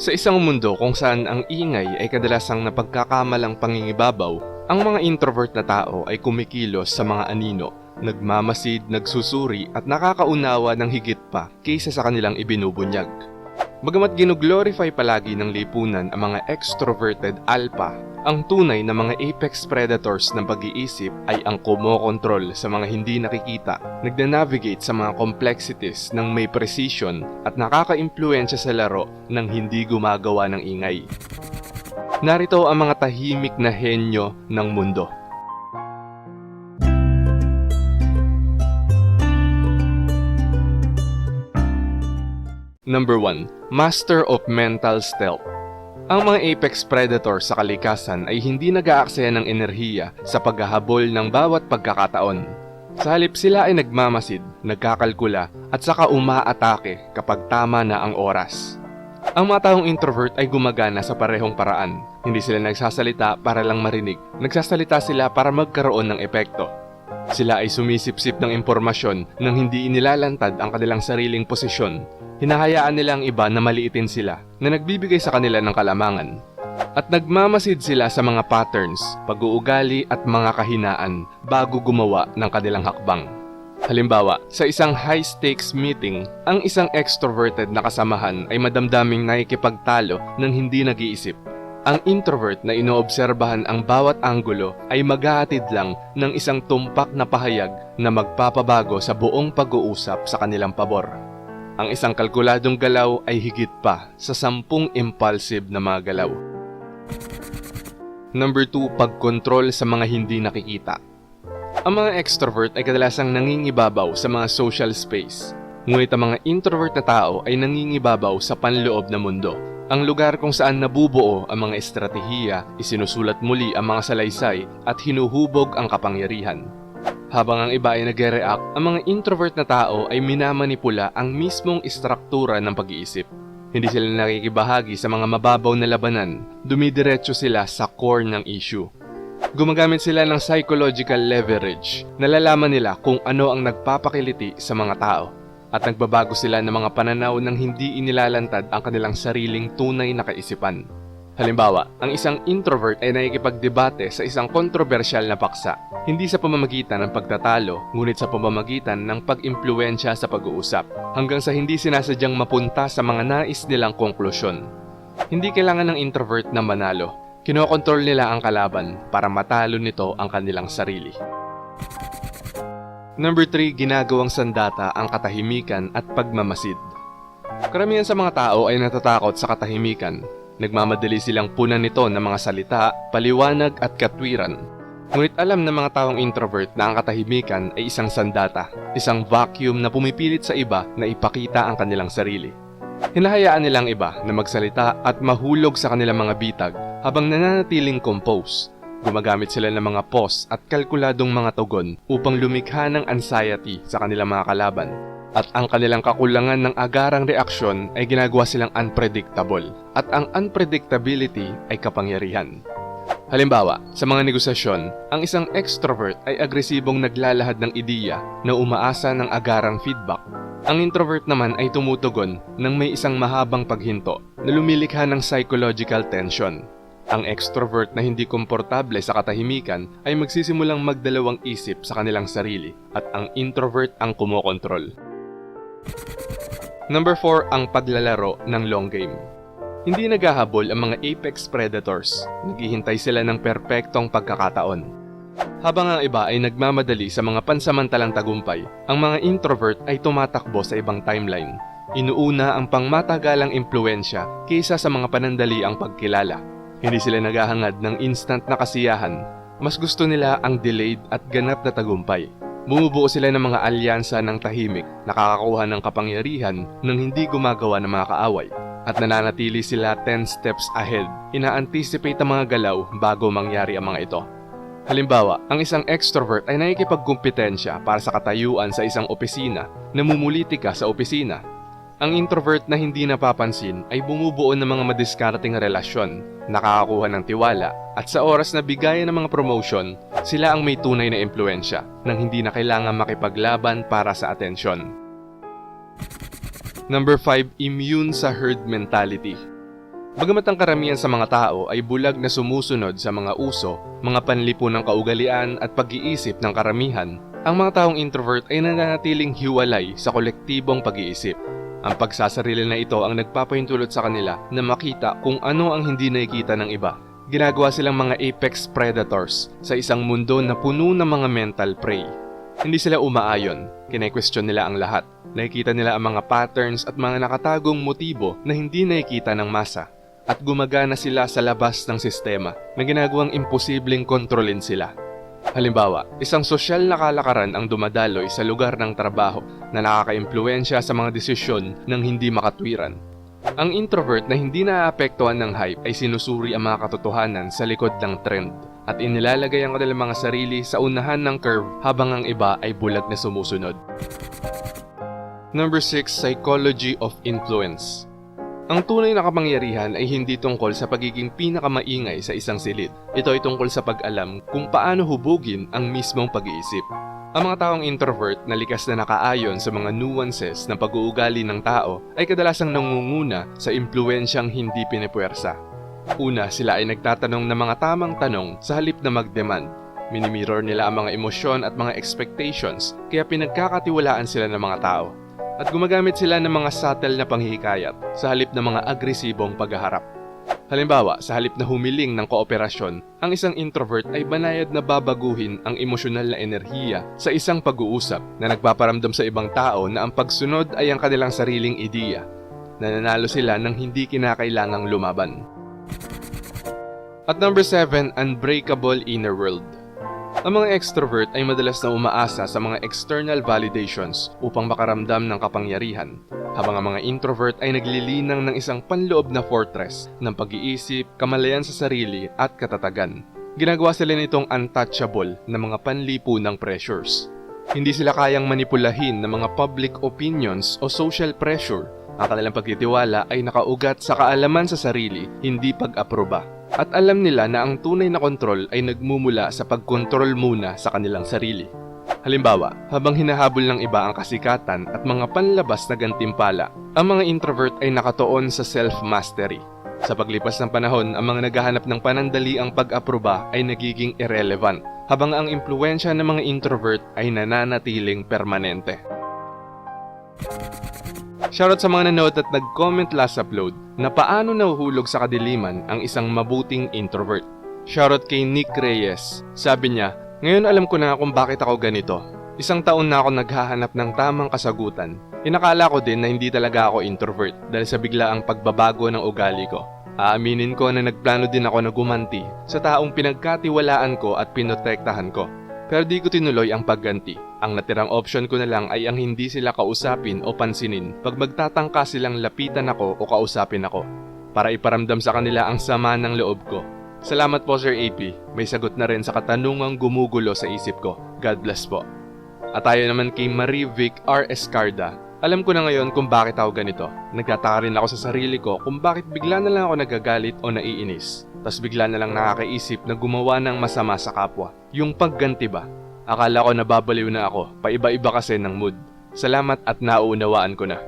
Sa isang mundo kung saan ang ingay ay kadalasang napagkakamalang pangingibabaw, ang mga introvert na tao ay kumikilos sa mga anino, nagmamasid, nagsusuri at nakakaunawa ng higit pa kaysa sa kanilang ibinubunyag. Bagamat ginuglorify palagi ng lipunan ang mga extroverted alpha, ang tunay na mga apex predators ng pag-iisip ay ang kumokontrol sa mga hindi nakikita, nagna-navigate sa mga complexities ng may precision at nakaka-impluensya sa laro ng hindi gumagawa ng ingay. Narito ang mga tahimik na henyo ng mundo. Number 1. Master of Mental Stealth Ang mga apex predator sa kalikasan ay hindi nag-aaksaya ng enerhiya sa paghahabol ng bawat pagkakataon. Sa halip sila ay nagmamasid, nagkakalkula at saka umaatake kapag tama na ang oras. Ang mga taong introvert ay gumagana sa parehong paraan. Hindi sila nagsasalita para lang marinig. Nagsasalita sila para magkaroon ng epekto. Sila ay sumisipsip ng impormasyon nang hindi inilalantad ang kanilang sariling posisyon. Hinahayaan nila ang iba na maliitin sila na nagbibigay sa kanila ng kalamangan. At nagmamasid sila sa mga patterns, pag-uugali at mga kahinaan bago gumawa ng kanilang hakbang. Halimbawa, sa isang high-stakes meeting, ang isang extroverted na kasamahan ay madamdaming nakikipagtalo ng hindi nag-iisip. Ang introvert na inoobserbahan ang bawat anggulo ay maghahatid lang ng isang tumpak na pahayag na magpapabago sa buong pag-uusap sa kanilang pabor. Ang isang kalkuladong galaw ay higit pa sa sampung impulsive na mga galaw. Number 2, pagkontrol sa mga hindi nakikita. Ang mga extrovert ay kadalasang nangingibabaw sa mga social space. Ngunit ang mga introvert na tao ay nangingibabaw sa panloob na mundo. Ang lugar kung saan nabubuo ang mga estratehiya, isinusulat muli ang mga salaysay at hinuhubog ang kapangyarihan. Habang ang iba ay nagre-react, ang mga introvert na tao ay minamanipula ang mismong istruktura ng pag-iisip. Hindi sila nakikibahagi sa mga mababaw na labanan, dumidiretso sila sa core ng issue. Gumagamit sila ng psychological leverage. Nalalaman nila kung ano ang nagpapakiliti sa mga tao. At nagbabago sila ng mga pananaw ng hindi inilalantad ang kanilang sariling tunay na kaisipan. Halimbawa, ang isang introvert ay nakikipagdebate sa isang kontrobersyal na paksa, hindi sa pamamagitan ng pagtatalo, ngunit sa pamamagitan ng pag-impluensya sa pag-uusap, hanggang sa hindi sinasadyang mapunta sa mga nais nilang konklusyon. Hindi kailangan ng introvert na manalo, kinokontrol nila ang kalaban para matalo nito ang kanilang sarili. Number 3, ginagawang sandata ang katahimikan at pagmamasid. Karamihan sa mga tao ay natatakot sa katahimikan. Nagmamadali silang punan nito ng mga salita, paliwanag at katwiran. Ngunit alam ng mga taong introvert na ang katahimikan ay isang sandata, isang vacuum na pumipilit sa iba na ipakita ang kanilang sarili. Hinahayaan nilang iba na magsalita at mahulog sa kanilang mga bitag habang nananatiling compose. Gumagamit sila ng mga pause at kalkuladong mga tugon upang lumikha ng anxiety sa kanilang mga kalaban. At ang kanilang kakulangan ng agarang reaksyon ay ginagawa silang unpredictable. At ang unpredictability ay kapangyarihan. Halimbawa, sa mga negosasyon, ang isang extrovert ay agresibong naglalahad ng ideya na umaasa ng agarang feedback. Ang introvert naman ay tumutugon ng may isang mahabang paghinto na lumilikha ng psychological tension. Ang extrovert na hindi komportable sa katahimikan ay magsisimulang magdalawang isip sa kanilang sarili at ang introvert ang kumokontrol. Number 4 ang paglalaro ng long game. Hindi naghahabol ang mga apex predators. Naghihintay sila ng perpektong pagkakataon. Habang ang iba ay nagmamadali sa mga pansamantalang tagumpay, ang mga introvert ay tumatakbo sa ibang timeline. Inuuna ang pangmatagalang impluensya kaysa sa mga panandaliang pagkilala. Hindi sila naghahangad ng instant na kasiyahan. Mas gusto nila ang delayed at ganap na tagumpay. Bumubuo sila ng mga alyansa ng tahimik, nakakakuha ng kapangyarihan nang hindi gumagawa ng mga kaaway at nananatili sila 10 steps ahead. Ina-anticipate ang mga galaw bago mangyari ang mga ito. Halimbawa, ang isang extrovert ay nakikipagkumpetensya para sa katayuan sa isang opisina, namumulitika sa opisina. Ang introvert na hindi napapansin ay bumubuo ng mga madiskarteng relasyon, nakakakuha ng tiwala, at sa oras na bigayan ng mga promotion, sila ang may tunay na impluensya nang hindi na kailangan makipaglaban para sa atensyon. Number 5, immune sa herd mentality. Bagamat ang karamihan sa mga tao ay bulag na sumusunod sa mga uso, mga panlipunang kaugalian at pag-iisip ng karamihan, ang mga taong introvert ay nananatiling hiwalay sa kolektibong pag-iisip. Ang pagsasarili na ito ang nagpapahintulot sa kanila na makita kung ano ang hindi nakikita ng iba. Ginagawa silang mga apex predators sa isang mundo na puno ng mga mental prey. Hindi sila umaayon, kine-question nila ang lahat. Nakikita nila ang mga patterns at mga nakatagong motibo na hindi nakikita ng masa. At gumagana sila sa labas ng sistema na ginagawang imposibleng kontrolin sila. Halimbawa, isang sosyal na kalakaran ang dumadaloy sa lugar ng trabaho na nakakaimpluensya sa mga desisyon ng hindi makatwiran. Ang introvert na hindi naaapektuhan ng hype ay sinusuri ang mga katotohanan sa likod ng trend at inilalagay ang kanilang mga sarili sa unahan ng curve habang ang iba ay bulag na sumusunod. Number 6, Psychology of Influence. Ang tunay na kapangyarihan ay hindi tungkol sa pagiging pinakamaingay sa isang silid. Ito ay tungkol sa pag-alam kung paano hubugin ang mismong pag-iisip. Ang mga taong introvert na likas na nakaayon sa mga nuances ng pag-uugali ng tao ay kadalasang nangunguna sa impluensyang hindi pinipwersa. Una, sila ay nagtatanong ng mga tamang tanong sa halip na mag-demand. Minimirror nila ang mga emosyon at mga expectations kaya pinagkakatiwalaan sila ng mga tao at gumagamit sila ng mga subtle na panghihikayat sa halip ng mga agresibong paghaharap. Halimbawa, sa halip na humiling ng kooperasyon, ang isang introvert ay banayad na babaguhin ang emosyonal na enerhiya sa isang pag-uusap na nagpaparamdam sa ibang tao na ang pagsunod ay ang kanilang sariling ideya. Nananalo sila ng hindi kinakailangang lumaban. At number 7, Unbreakable Inner World. Ang mga extrovert ay madalas na umaasa sa mga external validations upang makaramdam ng kapangyarihan, habang ang mga introvert ay naglilinang ng isang panloob na fortress ng pag-iisip, kamalayan sa sarili at katatagan. Ginagawa sila nitong untouchable na mga panlipunang pressures. Hindi sila kayang manipulahin ng mga public opinions o social pressure. Ang kanilang pagtitiwala ay nakaugat sa kaalaman sa sarili, hindi pag-aproba. At alam nila na ang tunay na kontrol ay nagmumula sa pagkontrol muna sa kanilang sarili. Halimbawa, habang hinahabol ng iba ang kasikatan at mga panlabas na gantimpala, ang mga introvert ay nakatoon sa self-mastery. Sa paglipas ng panahon, ang mga naghahanap ng panandali ang pag-aproba ay nagiging irrelevant, habang ang impluensya ng mga introvert ay nananatiling permanente. Shoutout sa mga nanood at nag-comment last upload na paano nahuhulog sa kadiliman ang isang mabuting introvert. Shoutout kay Nick Reyes. Sabi niya, ngayon alam ko na kung bakit ako ganito. Isang taon na ako naghahanap ng tamang kasagutan. Inakala ko din na hindi talaga ako introvert dahil sa biglaang pagbabago ng ugali ko. Aaminin ko na nagplano din ako na gumanti sa taong pinagkatiwalaan ko at pinotektahan ko. Pero di ko tinuloy ang pagganti. Ang natirang option ko na lang ay ang hindi sila kausapin o pansinin pag magtatangka silang lapitan ako o kausapin ako para iparamdam sa kanila ang sama ng loob ko. Salamat po Sir AP, may sagot na rin sa katanungang gumugulo sa isip ko. God bless po. At tayo naman kay Marie Vic R. Escarda. Alam ko na ngayon kung bakit ako ganito. Nagtataka rin ako sa sarili ko kung bakit bigla na lang ako nagagalit o naiinis. Tapos bigla na lang nakakaisip na gumawa ng masama sa kapwa. Yung pagganti ba? Akala ko nababaliw na ako, paiba-iba kasi ng mood. Salamat at nauunawaan ko na.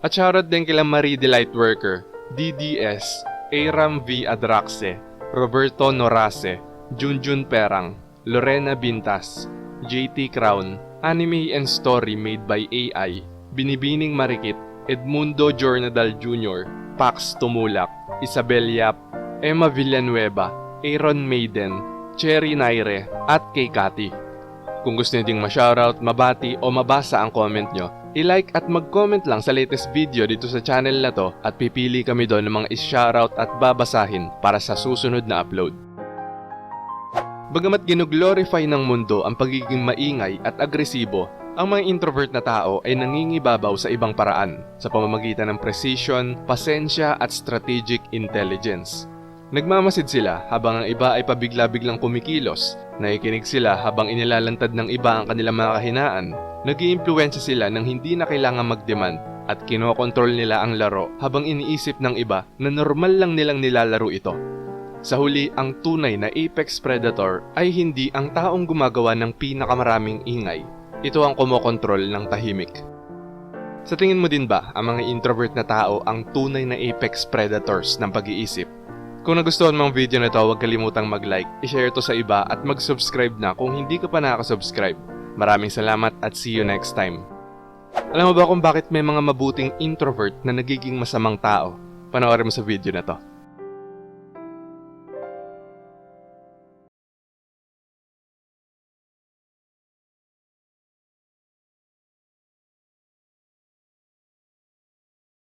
At shoutout din kila Marie Delight Worker, DDS, Aram V. Adraxe, Roberto Norase, Junjun Perang, Lorena Bintas, JT Crown, Anime and Story made by AI, Binibining Marikit, Edmundo Jornadal Jr., Pax Tumulak, Isabel Yap, Emma Villanueva, Aaron Maiden, Cherry Naire, at kay Cathy. Kung gusto niyo ding ma-shoutout, mabati o mabasa ang comment nyo, i-like at mag-comment lang sa latest video dito sa channel na to at pipili kami doon ng mga is-shoutout at babasahin para sa susunod na upload. Bagamat ginuglorify ng mundo ang pagiging maingay at agresibo, ang mga introvert na tao ay nangingibabaw sa ibang paraan sa pamamagitan ng precision, pasensya at strategic intelligence. Nagmamasid sila habang ang iba ay pabigla-biglang kumikilos, nakikinig sila habang inilalantad ng iba ang kanilang mga kahinaan, nag sila ng hindi na kailangan mag-demand at kinokontrol nila ang laro habang iniisip ng iba na normal lang nilang nilalaro ito. Sa huli, ang tunay na apex predator ay hindi ang taong gumagawa ng pinakamaraming ingay. Ito ang kumokontrol ng tahimik. Sa tingin mo din ba ang mga introvert na tao ang tunay na apex predators ng pag-iisip? Kung nagustuhan mo ang video na ito, huwag kalimutang mag-like, i-share ito sa iba at mag-subscribe na kung hindi ka pa nakaka-subscribe. Maraming salamat at see you next time. Alam mo ba kung bakit may mga mabuting introvert na nagiging masamang tao? Panoorin mo sa video na to.